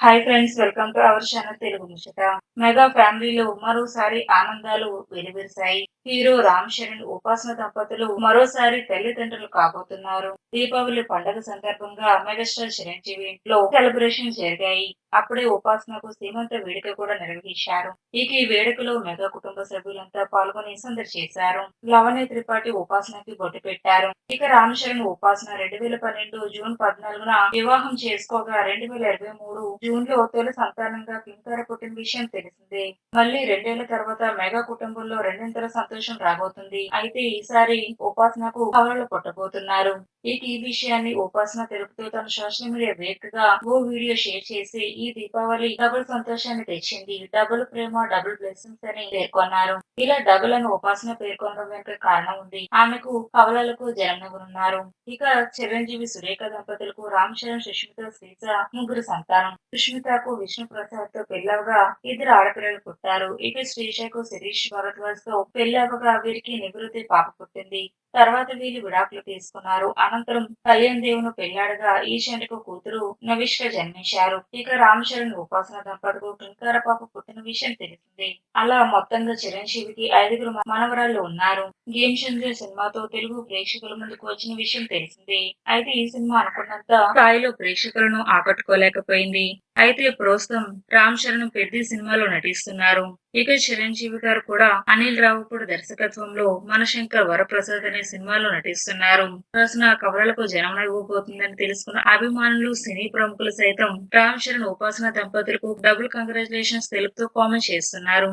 Hi friends welcome to our channel Telugu Muchata mega ఫ్యామిలీలో మరోసారి ఆనందాలు వెలువరిశాయి. హీరో రామ్ చరణ్ ఉపాసన దంపతులు మరోసారి తల్లిదండ్రులు కాబోతున్నారు. దీపావళి పండుగ సందర్భంగా మెగాస్టార్ చిరంజీవి ఇంట్లో సెలబ్రేషన్ జరిగాయి. అప్పుడే ఉపాసనకు సీమంత వేడుక కూడా నిర్వహించారు. ఇక ఈ వేడుకలో మెగా కుటుంబ సభ్యులంతా పాల్గొని సందడి చేశారు. లవణ్య త్రిపాఠి ఉపాసనకి బొట్టు పెట్టారు. ఇక రామశరణ్ ఉపాసన రెండు వేల పన్నెండు జూన్ పద్నాలుగున వివాహం చేసుకోగా రెండు వేల ఇరవై మూడు జూన్లో తొలి సంతానంగా కింకార పుట్టిన విషయం తెలిసిందే. మళ్ళీ రెండేళ్ళ తర్వాత మెగా కుటుంబంలో రెండింతల సంతోషం రాబోతుంది. అయితే ఈసారి ఉపాసనకు కవలలు పుట్టబోతున్నారు ఇక ఈ విషయాన్ని ఉపాసన తెలుపుతూ తన సోషల్ మీడియా వేదికగా ఓ వీడియో షేర్ చేసి ఈ దీపావళి డబుల్ సంతోషాన్ని తెచ్చింది. డబుల్ ప్రేమ డబుల్ బ్లెస్సింగ్స్ అని పేర్కొన్నారు. ఇలా డబుల్ అని ఉపాసన పేర్కొనడం వెనుక కారణం ఉంది. ఆమెకు కవలలకు జన్మనున్నారు ఇక చిరంజీవి సురేఖ దంపతులకు రామ్ చరణ్ సుష్మిత శ్రీజ ముగ్గురు సంతానం. సుష్మితకు విష్ణు ప్రసాద్తో పెళ్ళవగా ఇద్దరు ఆడపిల్లలు పుట్టారు. ఇక శ్రీజకు శిరీష్ భరద్వాజ్తో పెళ్ళవగా వీరికి నివృత్తి పాప పుట్టింది. తర్వాత వీళ్ళు విడాకులు తీసుకున్నారు. అనంతరం కళ్యాణ్ దేవును పెళ్ళాడగా ఈశాన్యకు కూతురు నవిష్క జన్మించారు. ఇక రామచరణ్ ఉపాసన దంపతులకు కింకారపాప పుట్టిన విషయం తెలిసింది. అలా మొత్తంగా చిరంజీవికి ఐదుగురు మనవరాళ్ళు ఉన్నారు. గేమ్ చంద్ర సినిమాతో తెలుగు ప్రేక్షకుల ముందుకు వచ్చిన విషయం తెలిసింది. అయితే ఈ సినిమా అనుకున్నంత స్థాయిలో ప్రేక్షకులను ఆకట్టుకోలేకపోయింది. అయితే ప్రస్తుతం రామ్ చరణ్ పెద్ద సినిమాలో నటిస్తున్నారు. ఇక చిరంజీవి గారు కూడా అనిల్ రావుపూడి దర్శకత్వంలో మనశంకర్ వరప్రసాద్ అనే సినిమాలో నటిస్తున్నారు. రాసిన కవలలకు జనం ఇవ్వబోతుందని తెలుసుకున్న అభిమానులు సినీ ప్రముఖులు సైతం రామ్ చరణ్ ఉపాసన దంపతులకు డబుల్ కంగ్రాచులేషన్స్ తెలుపుతూ కామెంట్ చేస్తున్నారు.